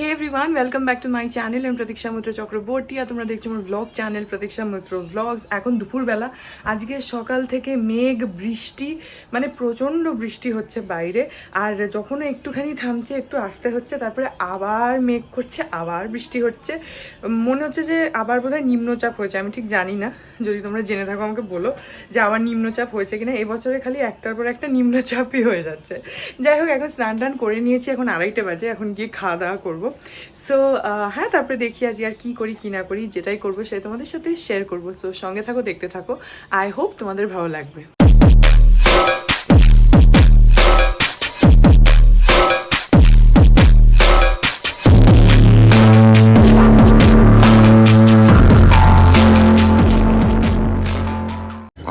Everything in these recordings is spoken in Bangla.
Hey everyone welcome back to my channel আমি প্রতীক্ষা মৈত্র চক্রবর্তী আর তোমরা দেখছ আমার ব্লগ চ্যানেল প্রতীক্ষা মৈত্র ব্লগস এখন দুপুরবেলা। আজকে সকাল থেকে মেঘ, বৃষ্টি মানে প্রচণ্ড বৃষ্টি হচ্ছে বাইরে। আর যখন একটুখানি থামছে, একটু আসতে হচ্ছে, তারপরে আবার মেঘ করছে, আবার বৃষ্টি হচ্ছে। মনে হচ্ছে যে আবার বোধহয় নিম্নচাপ হয়েছে, আমি ঠিক জানি না। যদি তোমরা জেনে থাকো, আমাকে বলো যে আবার নিম্নচাপ হয়েছে কিনা। এবছরে খালি একটার পর একটা নিম্নচাপই হয়ে যাচ্ছে। যাই হোক, এখন স্নান টান করে নিয়েছি, এখন আড়াইটে বাজে, এখন গিয়ে খাওয়া দাওয়া করব। সো হ্যাঁ তারপরে দেখি আজ আর কি করি, কি না করি, যেটাই করব সেটা তোমাদের সাথে শেয়ার করব। সো সঙ্গে থাকো, দেখতে থাকো। আই হোপ তোমাদের ভালো লাগবে।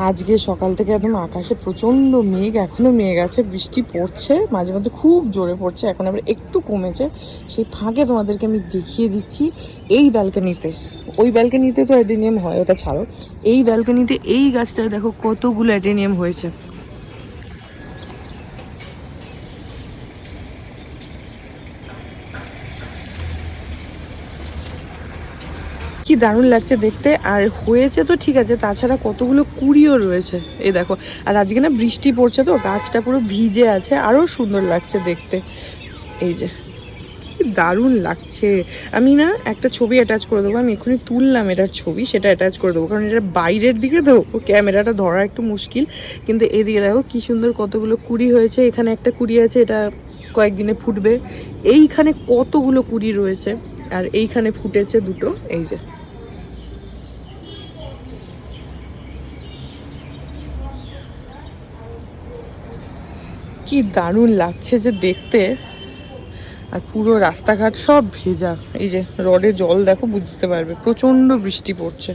আজকে সকাল থেকে একদম আকাশে প্রচণ্ড মেঘ, এখনও মেঘ আছে, বৃষ্টি পড়ছে, মাঝে মধ্যে খুব জোরে পড়ছে, এখন আবার একটু কমেছে। সেই ফাঁকে তোমাদেরকে আমি দেখিয়ে দিচ্ছি এই ব্যালকানিতে। ওই ব্যালকানিতে তো অ্যাডেনিয়াম হয়, ওটা ছাড়ো। এই ব্যালকানিতে এই গাছটা দেখো কতগুলো অ্যাডেনিয়াম হয়েছে। কি দারুণ লাগছে দেখতে। আর হয়েছে তো ঠিক আছে, তাছাড়া কতগুলো কুড়িও রয়েছে। এই দেখো, আর আজকে না বৃষ্টি পড়ছে তো, গাছটা পুরো ভিজে আছে, আরও সুন্দর লাগছে দেখতে। এই যে, কি দারুণ লাগছে। আমি না একটা ছবি অ্যাটাচ করে দেবো, আমি এক্ষুনি তুললাম এটার ছবি, সেটা অ্যাটাচ করে দেবো, কারণ এটা বাইরের দিকে তো, ক্যামেরাটা ধরা একটু মুশকিল। কিন্তু এদিকে দেখো, কি সুন্দর কতগুলো কুড়ি হয়েছে, এখানে একটা কুড়ি আছে, এটা কয়েকদিনে ফুটবে। এইখানে কতগুলো কুড়ি রয়েছে, আর এইখানে ফুটেছে দুটো, এই যে। কি দারুণ লাগছে যে দেখতে। আর পুরো রাস্তাঘাট সব ভেজা। এই যে রডে জল দেখো, বুঝতে পারবে। প্রচণ্ড বৃষ্টি পড়ছে।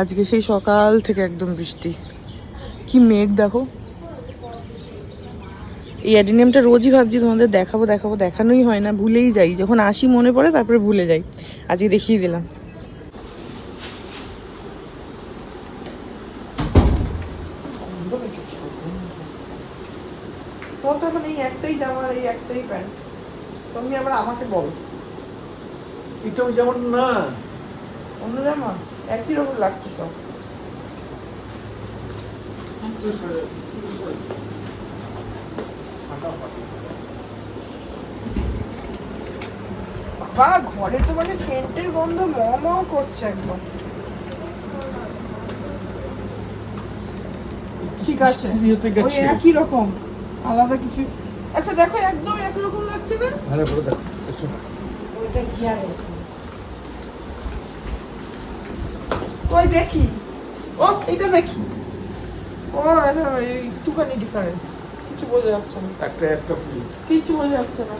আজকে সেই সকাল থেকে একদম বৃষ্টি। কি মেঘ দেখো। এই অ্যাডিনিয়ামটা রোজই ভাবছি তোমাদের দেখাবো দেখাবো, দেখানোই হয় না। ভুলেই যাই। যখন আসি মনে পড়ে, তারপরে ভুলে যাই। আজকে দেখিয়ে দিলাম তোর তো এখন এই একটাই জামা আর প্যান্ট তুমি আবার আমাকে বলো। এটাও যেমন না। অন্য জামা একই রকম লাগছে সব। বাবা ঘরে তো মানে সেন্টের গন্ধ ম ম করছে একদম। ঠিক আছে। ওই একই রকম। আলাদা কিছু আচ্ছা দেখো একদম একরকম লাগছে না? আরে বড় দেখ এসো। ওই দেখি। ও এটা দেখি। ও আরে এই একটুখানি ডিফারেন্স কিছু বোঝা যাচ্ছে না। একটা একটা ফুল। কিছু বোঝা যাচ্ছে না।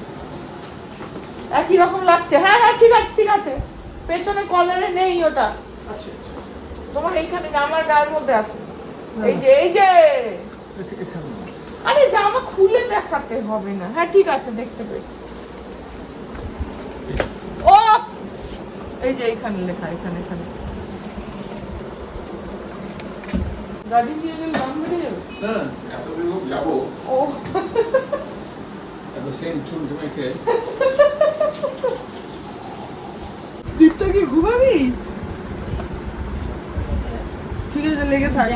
একই রকম লাগছে। হ্যাঁ হ্যাঁ ঠিক আছে ঠিক আছে। পেছনে কলারে নেই ওটা। আচ্ছা তোমার এইখানে জামার গায়ের মধ্যে আছে। এই যে এই যে। আরে জামা খুলে দেখাতে হবে না। হ্যাঁ ঠিক আছে দেখতে পেয়েছি। ও এই যে এইখানে লেখা এখানে এখানে। গাড়ি দিয়ে গেলে দাম বেড়ে যাবে না এত যাব। ও। এত সেম চুল তোমাকে দীপটা কি ঘুমাবি? ঠিক আছে লেগে থাক।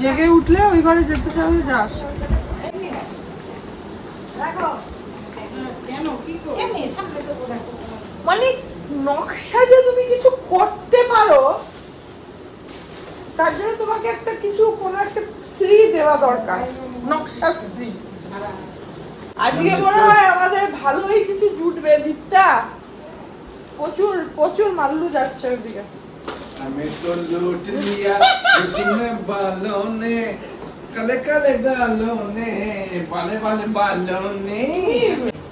জেগে উঠলে ওই ঘরে যেতে চাইলে যাস। মানে নকশা যে তুমি কিছু করতে পারো তার জন্য তোমাকে একটা কিছু কোনো একটা শ্রী দেওয়া দরকার। নকশা শ্রী আজকে মনে হয় আমাদের ভালোই কিছু জুটবে দীপটা প্রচুর প্রচুর মাল্লু যাচ্ছে ওদিকে। আমি তো লুট লিয়া উসনে বালোনে কালে কালে গালোনে বালে বালে বালোনে।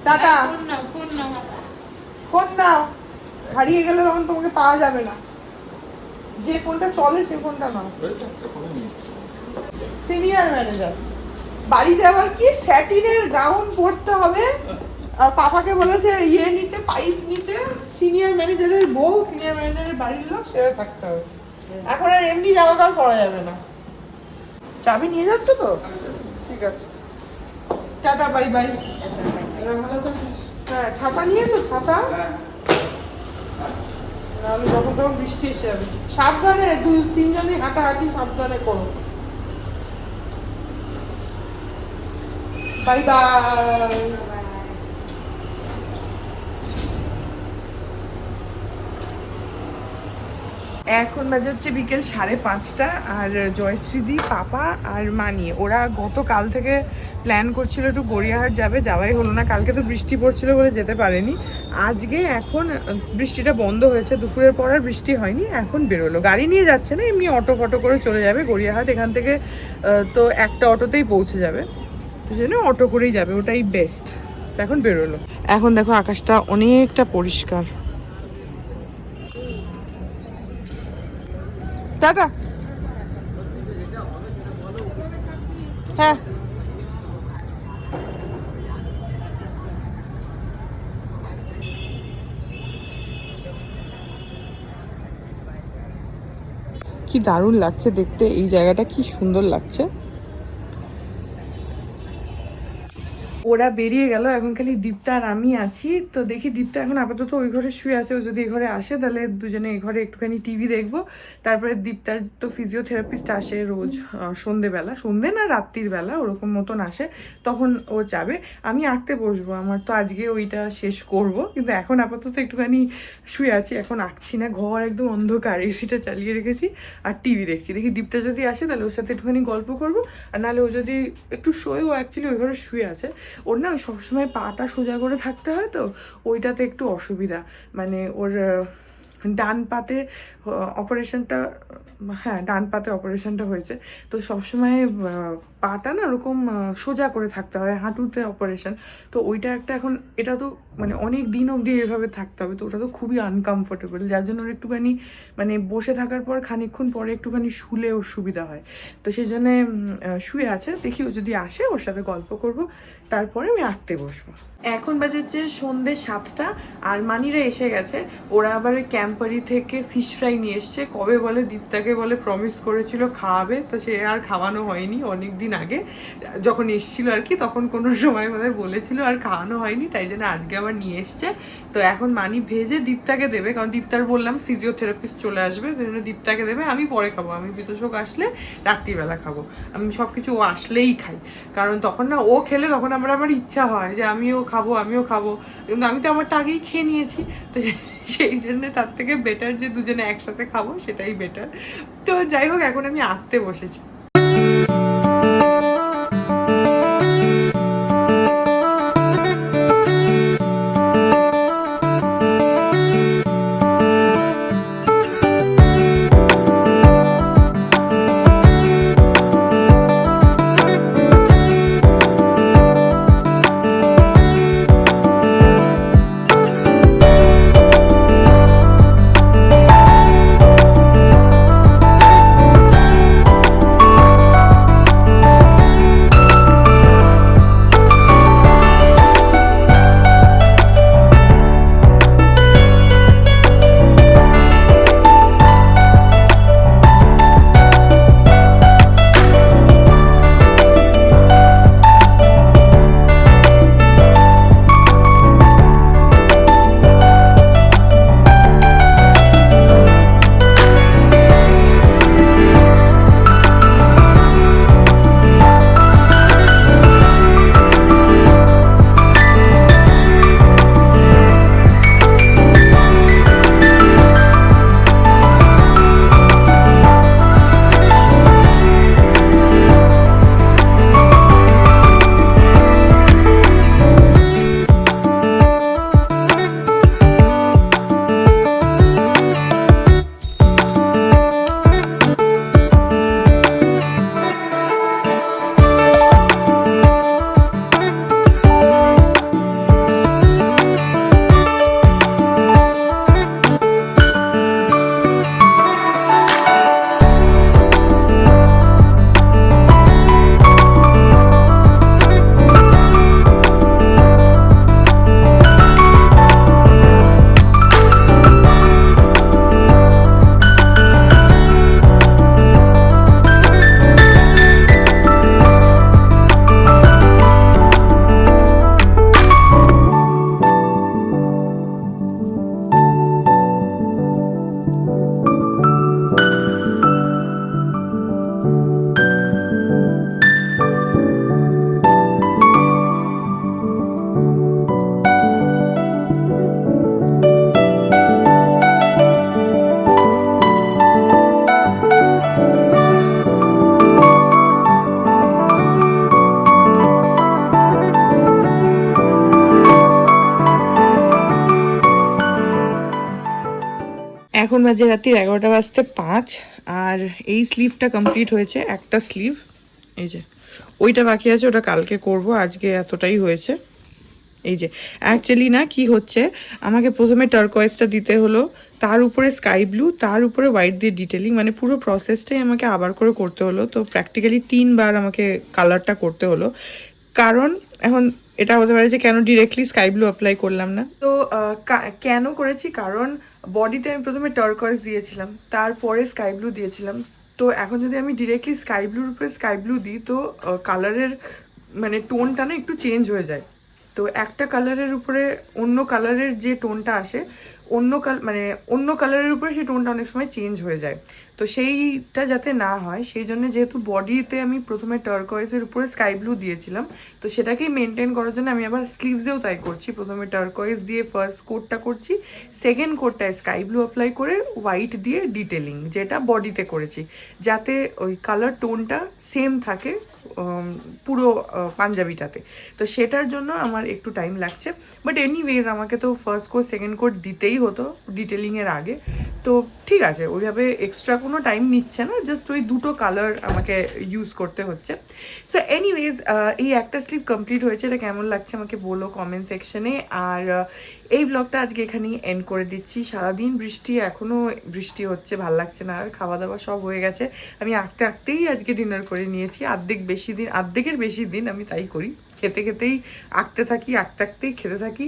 টাটা ফোন নাও হারিয়ে গেলে তখন তোমাকে পাওয়া যাবে না। যে ফোনটা চলে সেই ফোনটা নাও। Senior manager. বাড়িতে আবার কি? স্যাটিনের গাউন পরতে হবে। আর পাপাকে বলেছে ইয়ে নিতে পাইপ নিতে সিনিয়র ম্যানেজারের বউ সিনিয়র ম্যানেজারের বাড়ির লোক সেভাবে থাকতে হবে। এখন আর এমনি জামা কাপড় পরা যাবে না। চাবি নিয়ে যাচ্ছ তো? ঠিক আছে। টাটা বাই বাই। হ্যাঁ ছাতা নিয়েছো? ছাতা হ্যাঁ। আমি যখন তখন বৃষ্টি এসে যাবে। সাবধানে দুই তিনজনই হাঁটাহাঁটি সাবধানে করো। বাই বাই এখন বাজে হচ্ছে বিকেল সাড়ে পাঁচটা, আর জয়শ্রীদি, পাপা আর মানি। ওরা গতকাল থেকে প্ল্যান করছিল একটু গড়িয়াহাট যাবে, যাওয়াই হলো না। কালকে তো বৃষ্টি পড়ছিল বলে যেতে পারেনি। আজকে এখন, বৃষ্টিটা বন্ধ হয়েছে, দুপুরের পর আর বৃষ্টি হয়নি, এখন বেরোলো। গাড়ি নিয়ে যাচ্ছে না, এমনি অটো ফটো করে চলে যাবে গড়িয়াহাট। এখান থেকে তো একটা অটোতেই পৌঁছে যাবে। তো জন্য অটো করেই যাবে, ওটাই বেস্ট এখন বেরোলো। এখন দেখো আকাশটা অনেকটা পরিষ্কার। টাটা হ্যাঁ। কি দারুণ লাগছে দেখতে এই জায়গাটা কি সুন্দর লাগছে। ওরা বেরিয়ে গেল, এখন খালি দীপ্তা আর আমি আছি। তো দেখি দীপ্তা এখন আপাতত ওই ঘরে শুয়ে আছে, ও যদি এই ঘরে আসে তাহলে দুজনে এই ঘরে একটুখানি টিভি দেখব। তারপরে দীপ্তার তো ফিজিওথেরাপিস্ট আসে রোজ সন্ধেবেলা। সন্ধে না, রাত্রির বেলা, ওরকম মতন আসে, তখন ও যাবে। আমি আঁকতে বসবো, আমার তো আজকে ওইটা শেষ করব, কিন্তু এখন আপাতত একটুখানি শুয়ে আছি, এখন আঁকছি না, ঘর একদম অন্ধকার এসিটা চালিয়ে রেখেছি আর টিভি দেখছি। দেখি দীপ্তা যদি আসে তাহলে ওর সাথে একটুখানি গল্প করব, আর নাহলে ও যদি একটু শোয় ও অ্যাকচুয়ালি ওই ঘরে শুয়ে আছে। ওর না সবসময় পাটা সোজা করে থাকতে হয় তো, ওইটাতে একটু অসুবিধা। মানে ওর ডান পাতে অপারেশনটা হ্যাঁ ডান পাতে অপারেশনটা হয়েছে। তো সবসময় পাটা না ওরকম সোজা করে থাকতে হয়, হাঁটুতে অপারেশন তো ওইটা একটা এখন, এটা তো মানে অনেক দিন অবধি এভাবে থাকতে হবে, তো ওটা তো খুবই আনকমফোর্টেবল যার জন্য ওর একটুখানি মানে বসে থাকার পর খানিকক্ষণ পরে একটুখানি শুলে ওর সুবিধা হয়। তো সেই জন্যে শুয়ে আছে, দেখি ও যদি আসে, ওর সাথে গল্প করব, তারপরে আমি আঁকতে বসবো। এখন বাজে হচ্ছে সন্ধ্যে সাতটা, আর মানিরা এসে গেছে। ওরা আবার ক্যাম্পারি থেকে ফিশ ফ্রাই নিয়ে এসছে। কবে বলে, দীপ্তাকে বলে প্রমিস করেছিল, খাওয়াবে, তো সে আর খাওয়ানো হয়নি। অনেক দিন আগে, যখন এসছিল আর কি, তখন কোনো সময় বোধ বলেছিল আর খাওয়ানো হয়নি, তাই জন্য আজকে আবার নিয়ে এসছে। তো এখন মানি ভেজে দীপ্তাকে দেবে, কারণ দীপ্তার বললাম ফিজিওথেরাপিস্ট চলে আসবে, সেই জন্য দীপ্তাকে দেবে, আমি পরে খাব, আমি বিতোষক আসলে রাত্রিবেলা খাব। আমি সব কিছু ও আসলেই খাই, কারণ তখন না ও খেলে তখন আমার আবার ইচ্ছা হয় যে আমিও খাব আমিও খাব। কিন্তু আমি তো আমারটা আগেই খেয়ে নিয়েছি, তো সেই জন্য তার থেকে বেটার যে দুজনে একসাথে খাব সেটাই বেটার তো যাই হোক, এখন আমি আঁকতে বসেছি। বাজে রাত্রির এগারোটা বাজতে পাঁচ, আর এই স্লিভটা কমপ্লিট হয়েছে, একটা স্লিভ এই যে, ওইটা বাকি আছে, ওটা কালকে করব, আজকে এতটাই হয়েছে। এই যে অ্যাকচুয়ালি না, কি হচ্ছে, আমাকে প্রথমে টার্কয়েসটা দিতে হলো, তার উপরে স্কাই ব্লু তার উপরে হোয়াইট দিয়ে ডিটেলিং মানে পুরো প্রসেসটাই আমাকে আবার করে করতে হলো। তো প্র্যাকটিক্যালি তিনবার আমাকে কালারটা করতে হলো। কারণ, এখন এটা হতে পারে যে কেন ডিরেক্টলি স্কাই ব্লু অ্যাপ্লাই করলাম না। তো কেন করেছি? কারণ বডিতে আমি প্রথমে টার্কয়েস দিয়েছিলাম, তারপরে স্কাই ব্লু দিয়েছিলাম। তো এখন যদি আমি ডিরেক্টলি স্কাই ব্লুর উপরে স্কাই ব্লু দিই, তো কালারের মানে টোনটা না একটু চেঞ্জ হয়ে যায়। তো একটা কালারের উপরে অন্য কালারের যে টোনটা আসে অন্য কাল মানে অন্য কালারের উপরে সেই টোনটা অনেক সময় চেঞ্জ হয়ে যায়। তো সেইটা যাতে না হয়, সেই জন্য যেহেতু বডিতে আমি প্রথমে টার্কয়েসের উপরে স্কাই ব্লু দিয়েছিলাম, তো সেটাকেই মেনটেন করার জন্য আমি আবার স্লিভসেও তাই করছি। প্রথমে টার্কয়েস দিয়ে ফার্স্ট কোটটা করছি সেকেন্ড কোটটায় স্কাই ব্লু অ্যাপ্লাই করে হোয়াইট দিয়ে ডিটেলিং যেটা বডিতে করেছি। যাতে ওই কালার টোনটা সেম থাকে পুরো পাঞ্জাবিটাতে। তো সেটার জন্য আমার একটু টাইম লাগছে। বাট এনিওয়েজ আমাকে তো ফার্স্ট কোট সেকেন্ড কোট দিতেই হতো ডিটেলিংয়ের আগে। তো ঠিক আছে, ওইভাবে এক্সট্রা কোনো টাইম নিচ্ছে না জাস্ট ওই দুটো কালার আমাকে ইউজ করতে হচ্ছে। সো এনিওয়েজ এই একটা স্লিপ কমপ্লিট হয়েছে, এটা কেমন লাগছে আমাকে বলো কমেন্ট সেকশনে আর এই ব্লগটা আজকে এখানেই এন্ড করে দিচ্ছি। সারাদিন বৃষ্টি এখনও বৃষ্টি হচ্ছে, ভালো লাগছে না। আর খাওয়া দাওয়া সব হয়ে গেছে। আমি আঁকতে আঁকতেই আজকে ডিনার করে নিয়েছি। অর্ধেক বেশি দিন অর্ধেকের বেশি দিন আমি তাই করি। খেতে খেতেই আঁকতে থাকি, আঁকতে আঁকতেই খেতে থাকি।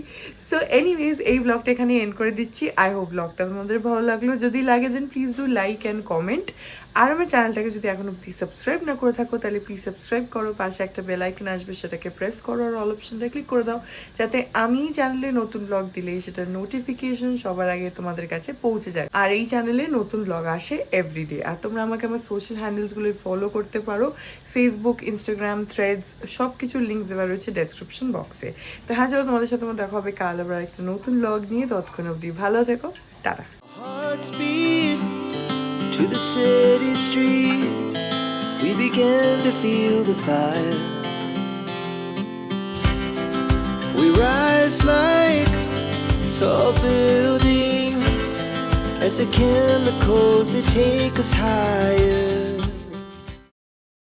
সো এনিওয়েজ এই ব্লগটা এখানে এন্ড করে দিচ্ছি। আই হোপ ব্লগটা তোমাদের ভালো লাগল। যদি লাগে then please do like and comment আর আমার চ্যানেলটাকে যদি এখনও প্লিজ সাবস্ক্রাইব না করে থাকো, তাহলে প্লিজ সাবস্ক্রাইব করো। পাশে একটা বেল আসবে, সেটাকে প্রেস করো আর অল অপশনটা ক্লিক করে দাও। যাতে আমি চ্যানেলে নতুন ব্লগ দিলেই সেটার নোটিফিকেশন সবার আগে তোমাদের কাছে পৌঁছে যায়। আর এই চ্যানেলে নতুন ব্লগ আসে এভরিডে আর তোমরা আমাকে আমার সোশ্যাল হ্যান্ডেলসগুলো ফলো করতে পারো। ফেসবুক ইনস্টাগ্রাম থ্রেডস সব কিছুর লিঙ্কস দেওয়া রয়েছে ডেসক্রিপশন বক্সে তো হ্যাঁ চলো তোমাদের সাথে আমার দেখা হবে কাল আবার একটা নতুন ব্লগ নিয়ে তৎক্ষণ অবধি ভালো থেকো tata Hearts beat to the city streets. We began to feel the fire. We rise like tall buildings as the chemicals they take us higher.